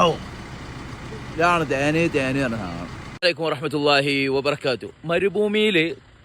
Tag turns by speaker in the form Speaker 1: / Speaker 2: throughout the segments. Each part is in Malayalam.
Speaker 1: ഔ. ഇതാണ് തേന് തേന്
Speaker 2: വബർക്കാത്തു മരുഭൂമിയിൽ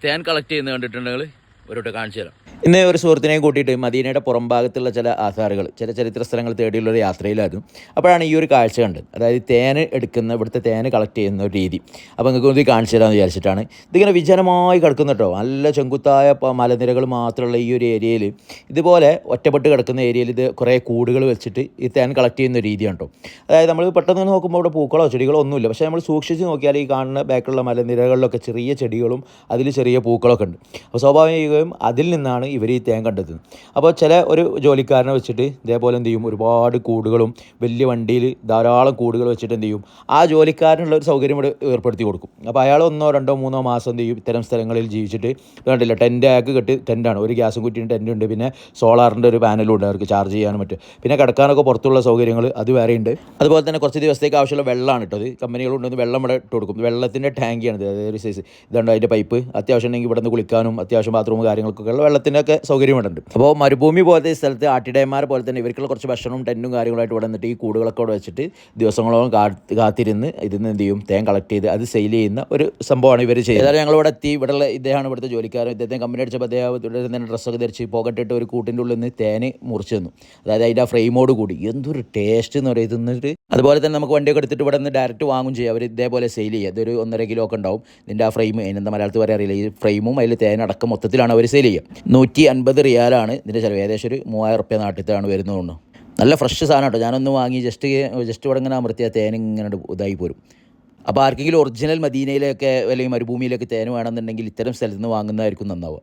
Speaker 2: തേൻ കളക്ട് ചെയ്യുന്നത് കണ്ടിട്ടുണ്ടെങ്കിൽ ഒരു കാണിച്ചു തരാം.
Speaker 3: ഇന്ന് ഒരു സുഹൃത്തിനെയും കൂട്ടിയിട്ട് മദീനയുടെ പുറം ഭാഗത്തുള്ള ചില ആധാറുകൾ ചില ചരിത്ര സ്ഥലങ്ങൾ തേടിയുള്ള ഒരു യാത്രയിലായിരുന്നു. അപ്പോഴാണ് ഈ ഒരു കാഴ്ച കണ്ടത്. അതായത് തേൻ എടുക്കുന്ന ഇവിടുത്തെ തേൻ കളക്ട് ചെയ്യുന്ന ഒരു രീതി. അപ്പോൾ നിങ്ങൾക്ക് ഇത് കാണിച്ചു തരാമെന്ന് വിചാരിച്ചിട്ടാണ്. ഇതിങ്ങനെ വിജനമായി കിടക്കുന്ന കേട്ടോ. നല്ല ചെങ്കുത്തായ മലനിരകൾ മാത്രമുള്ള ഈ ഒരു ഏരിയയിൽ. ഇതുപോലെ ഒറ്റപ്പെട്ട് കിടക്കുന്ന ഏരിയയിൽ ഇത് കുറേ കൂടുകൾ വെച്ചിട്ട് ഈ തേൻ കളക്ട് ചെയ്യുന്ന രീതിയാണ് കേട്ടോ. അതായത് നമ്മൾ പെട്ടെന്ന് നോക്കുമ്പോൾ അവിടെ പൂക്കളോ ചെടികളോ ഒന്നുമില്ല. പക്ഷേ നമ്മൾ സൂക്ഷിച്ച് നോക്കിയാൽ ഈ കാണുന്ന ബാക്കിലുള്ള മലനിരകളിലൊക്കെ ചെറിയ ചെടികളും അതിൽ ചെറിയ പൂക്കളൊക്കെ ഉണ്ട്. അപ്പോൾ സ്വാഭാവികമായും അതിൽ നിന്നാണ് ഇവർ ഈ തേൻ കണ്ടെത്തുന്നത് അപ്പോൾ ചില ഒരു ജോലിക്കാരനെ വെച്ചിട്ട് ഇതേപോലെ എന്ത് ചെയ്യും? ഒരുപാട് കൂടുകളും വലിയ വണ്ടിയിൽ ധാരാളം കൂടുകൾ വെച്ചിട്ട് എന്ത് ചെയ്യും? ആ ജോലിക്കാരനുള്ള ഒരു സൗകര്യം ഇവിടെ ഏർപ്പെടുത്തി കൊടുക്കും. അപ്പോൾ അയാൾ ഒന്നോ രണ്ടോ മൂന്നോ മാസം എന്ത് ചെയ്യും? ഇത്തരം സ്ഥലങ്ങളിൽ ജീവിച്ചിട്ട് കണ്ടില്ല ടെന്റ് അയാൾക്ക് കെട്ടി ടെന്റാണ് ഒരു ഗ്യാസും കുറ്റിയും ടെന്റ് ഉണ്ട്. പിന്നെ സോളാറിന്റെ ഒരു പാനലും ഉണ്ട് അവർക്ക് ചാർജ് ചെയ്യാനും മറ്റും. പിന്നെ കിടക്കാനൊക്കെ പുറത്തുള്ള സൗകര്യങ്ങൾ അത് വേറെ ഉണ്ട്. അതുപോലെ തന്നെ കുറച്ച് ദിവസത്തേക്ക് ആവശ്യമുള്ള വെള്ളമാണ് കേട്ടോ. അത് കമ്പനികൾ കൊണ്ടുവന്ന് വെള്ളം ഇവിടെ ഇട്ട് കൊടുക്കും. വെള്ളത്തിന്റെ ടാങ്കിയാണ് അതായത് ഒരു സൈസ് ഇതുണ്ട് അതിന്റെ പൈപ്പ് അത്യാവശ്യം ഉണ്ടെങ്കിൽ ഇവിടെ നിന്ന് കുളിക്കാനും അത്യാവശ്യം ബാത്റൂം കാര്യങ്ങൾക്കൊക്കെ ഉള്ള വെള്ളത്തിനൊക്കെ സൗകര്യം ഇവിടെ അപ്പോൾ മരുഭൂമി പോലത്തെ ഈ സ്ഥലത്ത് ആട്ടിടയന്മാരെ പോലെ തന്നെ ഇവർക്കുള്ള കുറച്ച് ഭക്ഷണവും ടെന്റും കാര്യങ്ങളായിട്ട് ഇവിടെ നിന്നിട്ട് ഈ കൂടുകളൊക്കെ ഇവിടെ വെച്ചിട്ട് ദിവസങ്ങളോളം കാത്ത് കാത്തിരുന്ന് ഇതിൽ നിന്ന് എന്ത് ചെയ്യും? തേൻ കളക്ട് ചെയ്ത് അത് സെയിൽ ചെയ്യുന്ന ഒരു സംഭവമാണ് ഇവർ ചെയ്യുന്നത്. ഏതായാലും ഞങ്ങൾ ഇവിടെ എത്തി. ഇവിടെയുള്ള ഇദ്ദേഹമാണ് ഇവിടുത്തെ ജോലിക്കാരൻ. ഇദ്ദേഹത്തെ കമ്പനി അടിച്ചപ്പോൾ അദ്ദേഹം ഇവിടെ തന്നെ ഡ്രസ്സൊക്കെ ധരിച്ച് പോകട്ടിട്ട് ഒരു കൂട്ടിന്റെ ഉള്ളിൽ നിന്ന് തേന് മുറിച്ച് തന്നു. അതായത് അതിന്റെ ആ ഫ്രെയിമോട് കൂടി. എന്തൊരു ടേസ്റ്റ് എന്ന് പറയുന്നത് തിന്നിട്ട് അതുപോലെ തന്നെ നമുക്ക് വണ്ടിയൊക്കെ എടുത്തിട്ട് ഇവിടെ നിന്ന് ഡയറക്റ്റ് വാങ്ങും ചെയ്യും. അവർ ഇതേപോലെ സെയിൽ ചെയ്യുക. അതൊരു ഒന്നര കിലോ ഒക്കെ ഉണ്ടാവും. ഇതിന്റെ ആ ഫ്രെയിം എന്താ മലയാളത്തിൽ പറയാൻ അറിയില്ല. ഈ ഫ്രെയിമും അതിൽ തേനടക്കം മൊത്തത്തിലാണ് അവർ സെയിൽ ചെയ്യുക. നൂറ്റി അൻപത് റിയാലാണ് ഇതിന്റെ ചിലവ്. ഏകദേശം ഒരു മൂവായിരം റുപ്യ നാട്ടിലത്താണ് വരുന്നതുകൊണ്ട്. നല്ല ഫ്രഷ് സാധനം കേട്ടോ. ഞാനൊന്ന് വാങ്ങി ജസ്റ്റ് ജസ്റ്റ് ഇവിടെ ഇങ്ങനെ അമർത്തിയ തേൻ ഇങ്ങനെ ഇതായി പോരും. അപ്പോൾ ആർക്കെങ്കിലും ഒറിജിനൽ മദീനയിലൊക്കെ അല്ലെങ്കിൽ മരുഭൂമിയിലൊക്കെ തേൻ വേണമെന്നുണ്ടെങ്കിൽ ഇത്തരം സ്ഥലത്ത് നിന്ന് വാങ്ങുന്നതായിരിക്കും നന്നാവുക.